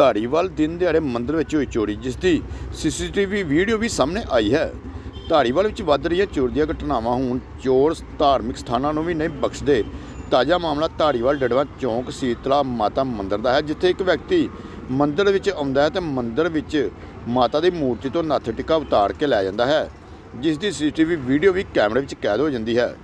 ਧਾਰੀਵਾਲ ਦਿਨ ਦਿਹਾੜੇ ਮੰਦਰ ਵਿੱਚ ਹੋਈ ਚੋਰੀ, ਜਿਸ ਦੀ ਸੀਸੀਟੀਵੀ ਵੀਡੀਓ ਵੀ ਸਾਹਮਣੇ ਆਈ ਹੈ। ਧਾਰੀਵਾਲ ਵਿੱਚ ਵੱਧ ਰਹੀਆਂ ਚੋਰੀ ਦੀਆਂ ਘਟਨਾਵਾਂ ਹੁਣ ਚੋਰ ਧਾਰਮਿਕ ਸਥਾਨਾਂ ਨੂੰ ਵੀ ਨਹੀਂ ਬਖਸ਼ਦੇ। ਤਾਜ਼ਾ ਮਾਮਲਾ ਧਾਰੀਵਾਲ ਡੜਵਾ ਚੌਂਕ ਸੀਤਲਾ ਮਾਤਾ ਮੰਦਿਰ ਦਾ ਹੈ, ਜਿੱਥੇ ਇੱਕ ਵਿਅਕਤੀ ਮੰਦਿਰ ਵਿੱਚ ਆਉਂਦਾ ਹੈ ਤੇ ਮੰਦਿਰ ਵਿੱਚ ਮਾਤਾ ਦੀ ਮੂਰਤੀ ਤੋਂ ਨੱਥ ਟਿੱਕਾ ਉਤਾਰ ਕੇ ਲੈ ਜਾਂਦਾ ਹੈ, ਜਿਸ ਦੀ ਸੀਸੀਟੀਵੀ ਵੀਡੀਓ ਵੀ ਕੈਮਰੇ ਵਿੱਚ ਕੈਦ ਹੋ ਜਾਂਦੀ ਹੈ।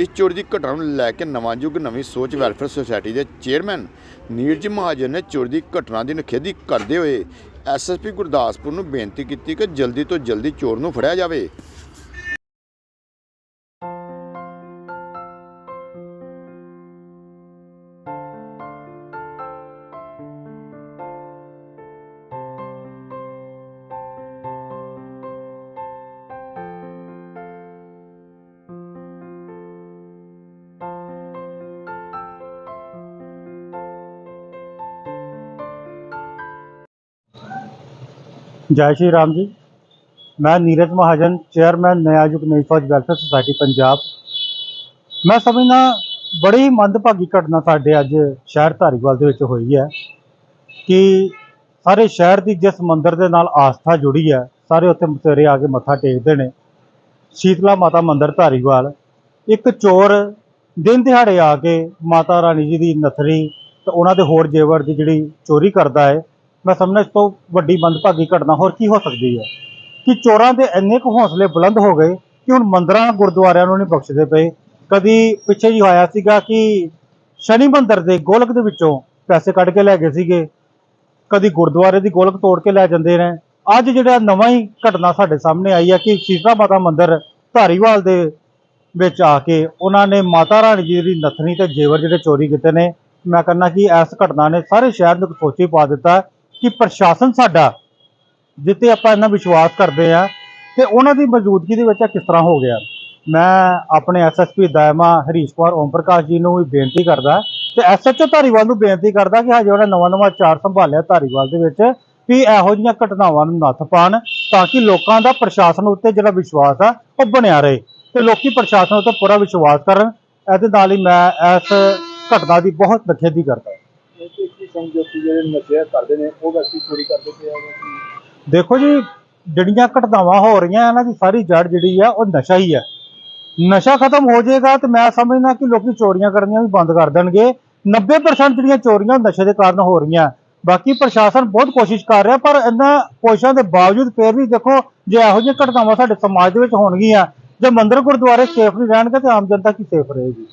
ਇਸ ਚੋਰੀ ਦੀ ਘਟਨਾ ਨੂੰ ਲੈ ਕੇ ਨਵਾਂ ਯੁੱਗ, ਨਵੀਂ ਸੋਚ, ਵੈਲਫੇਅਰ ਸੁਸਾਇਟੀ ਦੇ ਚੇਅਰਮੈਨ ਨੀਰਜ ਮਹਾਜਨ ਨੇ ਚੋਰੀ ਦੀ ਘਟਨਾ ਦੀ ਨਿਖੇਧੀ ਕਰਦੇ ਹੋਏ ਐਸਐਸਪੀ ਗੁਰਦਾਸਪੁਰ ਨੂੰ ਬੇਨਤੀ ਕੀਤੀ ਕਿ ਜਲਦੀ ਤੋਂ ਜਲਦੀ ਚੋਰ ਨੂੰ ਫੜਿਆ ਜਾਵੇ। ਜੈ ਸ਼੍ਰੀ ਰਾਮ ਜੀ। ਮੈਂ ਨੀਰਜ ਮਹਾਜਨ, ਚੇਅਰਮੈਨ ਨਿਆ ਯੁਗ ਨਈ ਫੌਜ ਵੈਲਫੇਅਰ ਸੁਸਾਇਟੀ, ਪੰਜਾਬ। ਮੈਂ ਸਮਝਦਾ ਬੜੀ ਮੰਦਭਾਗੀ ਘਟਨਾ ਸਾਡੇ ਅੱਜ ਸ਼ਹਿਰ ਧਾਰੀਵਾਲ ਦੇ ਵਿੱਚ ਹੋਈ ਹੈ ਕਿ ਸਾਰੇ ਸ਼ਹਿਰ ਦੀ ਜਿਸ ਮੰਦਰ ਦੇ ਨਾਲ ਆਸਥਾ ਜੁੜੀ ਹੈ, ਸਾਰੇ ਉੱਥੇ ਮਤੇਰੇ ਆ ਕੇ ਮੱਥਾ ਟੇਕਦੇ ਨੇ। ਸ਼ੀਤਲਾ ਮਾਤਾ ਮੰਦਰ ਧਾਰੀਵਾਲ, ਇੱਕ ਚੋਰ ਦਿਨ ਦਿਹਾੜੇ ਆ ਕੇ ਮਾਤਾ ਰਾਣੀ ਜੀ ਦੀ ਨਥਰੀ ਤੇ ਉਹਨਾਂ ਦੇ ਹੋਰ ਜੇਵਰ ਦੀ ਜਿਹੜੀ ਚੋਰੀ ਕਰਦਾ ਹੈ ਮੈਂ ਸਮਝਦਾ ਇਸ ਤੋਂ ਵੱਡੀ ਮੰਦਭਾਗੀ ਘਟਨਾ ਹੋਰ ਕੀ ਹੋ ਸਕਦੀ ਹੈ? ਕਿ ਚੋਰਾਂ ਦੇ ਇੰਨੇ ਕੁ ਹੌਸਲੇ ਬੁਲੰਦ ਹੋ ਗਏ ਕਿ ਹੁਣ ਮੰਦਰਾਂ, ਗੁਰਦੁਆਰਿਆਂ ਨੂੰ ਨਹੀਂ ਬਖਸ਼ਦੇ ਪਏ? ਕਦੀ ਪਿੱਛੇ ਜੀ ਹੋਇਆ ਸੀਗਾ ਕਿ ਸ਼ਨੀ ਮੰਦਰ ਦੇ ਗੋਲਕ ਦੇ ਵਿੱਚੋਂ ਪੈਸੇ ਕੱਢ ਕੇ ਲੈ ਗਏ ਸੀਗੇ। ਕਦੀ ਗੁਰਦੁਆਰੇ ਦੀ ਗੋਲਕ ਤੋੜ ਕੇ ਲੈ ਜਾਂਦੇ ਨੇ। ਅੱਜ ਜਿਹੜਾ ਨਵਾਂ ਹੀ ਘਟਨਾ ਸਾਡੇ ਸਾਹਮਣੇ ਆਈ ਹੈ ਕਿ ਸੀਤਾ ਮਾਤਾ ਮੰਦਰ ਧਾਰੀਵਾਲ ਦੇ ਵਿੱਚ ਆ ਕੇ ਉਹਨਾਂ ਨੇ ਮਾਤਾ ਰਾਣੀ ਜੀ ਦੀ ਨਥਨੀ ਤੇ ਜੇਵਰ ਜਿਹੜੇ ਚੋਰੀ ਕੀਤੇ ਨੇ। ਮੈਂ ਕਹਿੰਦਾ ਕਿ ਇਸ ਘਟਨਾ ਨੇ ਸਾਰੇ ਸ਼ਹਿਰ ਨੂੰ ਇੱਕ ਸੋਚੀ ਪਾ ਦਿੱਤਾ। ਕਿ ਪ੍ਰਸ਼ਾਸਨ ਸਾਡਾ ਜਿੱਤੇ ਆਪਾਂ ਇੰਨਾ ਵਿਸ਼ਵਾਸ ਕਰਦੇ ਆ ਤੇ ਉਹਨਾਂ ਦੀ ਮੌਜੂਦਗੀ ਦੇ ਵਿੱਚ ਇਹ ਕਿਸ ਤਰ੍ਹਾਂ ਹੋ ਗਿਆ। ਮੈਂ ਆਪਣੇ ਐਸਐਸਪੀ ਦਾਇਮਾ ਹਰੀਸ਼ ਕੁਮਾਰ ਓਮ ਪ੍ਰਕਾਸ਼ ਜੀ ਨੂੰ ਵੀ ਬੇਨਤੀ ਕਰਦਾ ਤੇ ਐਸਐਚਓ ਧਾਰੀਵਾਲ ਨੂੰ ਬੇਨਤੀ ਕਰਦਾ ਕਿ ਹਜੇ ਉਹਨਾਂ ਨਵਾਂ ਨਵਾਂ ਚਾਰ ਸੰਭਾਲਿਆ ਧਾਰੀਵਾਲ ਦੇ ਵਿੱਚ ਵੀ ਇਹੋ ਜਿਹੀਆਂ ਘਟਨਾਵਾਂ ਨੂੰ ਨੱਥ ਪਾਣ ਤਾਂ ਕਿ ਲੋਕਾਂ ਦਾ ਪ੍ਰਸ਼ਾਸਨ ਉੱਤੇ ਜਿਹੜਾ ਵਿਸ਼ਵਾਸ ਆ, ਉਹ ਬਣਿਆ ਰਹੇ ਤੇ ਲੋਕੀ ਪ੍ਰਸ਼ਾਸਨ ਉੱਤੇ ਪੂਰਾ ਵਿਸ਼ਵਾਸ ਕਰਨ। ਇਹਦੇ ਨਾਲ ਹੀ ਮੈਂ ਇਸ ਘਟਨਾ ਦੀ ਬਹੁਤ ਨਿਖੇਧੀ ਕਰਦਾ। ਕਿ ਕੀ ਸਮਝੌਤੀ ਜਿਹੜੇ ਨਸ਼ੇ ਕਰਦੇ ਨੇ, ਉਹ ਵਿਅਕਤੀ ਚੋਰੀ ਕਰਦੇ ਪਏ ਆ ਦੇਖੋ ਜੀ, ਜਿਹੜੀਆਂ ਘਟਨਾਵਾਂ ਹੋ ਰਹੀਆਂ ਇਹਨਾਂ ਦੀ ਸਾਰੀ ਜੜ ਜਿਹੜੀ ਆ, ਉਹ ਨਸ਼ਾ ਹੀ ਹੈ ਨਸ਼ਾ ਖਤਮ ਹੋ ਜਾਏਗਾ ਤੇ ਮੈਂ ਸਮਝਦਾ ਕਿ ਲੋਕੀ ਚੋਰੀਆਂ ਕਰਨੀਆਂ ਵੀ ਬੰਦ ਕਰ ਦੇਣਗੇ। 90% ਜਿਹੜੀਆਂ ਚੋਰੀਆਂ ਨਸ਼ੇ ਦੇ ਕਾਰਨ ਹੋ ਰਹੀਆਂ। ਬਾਕੀ ਪ੍ਰਸ਼ਾਸਨ ਬਹੁਤ ਕੋਸ਼ਿਸ਼ ਕਰ ਰਿਹਾ, ਪਰ ਇਹਨਾਂ ਕੋਸ਼ਿਸ਼ਾਂ ਦੇ ਬਾਵਜੂਦ ਫਿਰ ਵੀ ਦੇਖੋ, ਜੇ ਇਹੋ ਜਿਹੀਆਂ ਘਟਨਾਵਾਂ ਸਾਡੇ ਸਮਾਜ ਦੇ ਵਿੱਚ ਹੋਣਗੀਆਂ, ਜੇ ਮੰਦਰ ਗੁਰਦੁਆਰੇ ਸੇਫ ਨਹੀਂ ਰਹਿਣਗੇ, ਤੇ ਆਮ ਜਨਤਾ ਕੀ ਸੇਫ ਰਹੇਗੀ?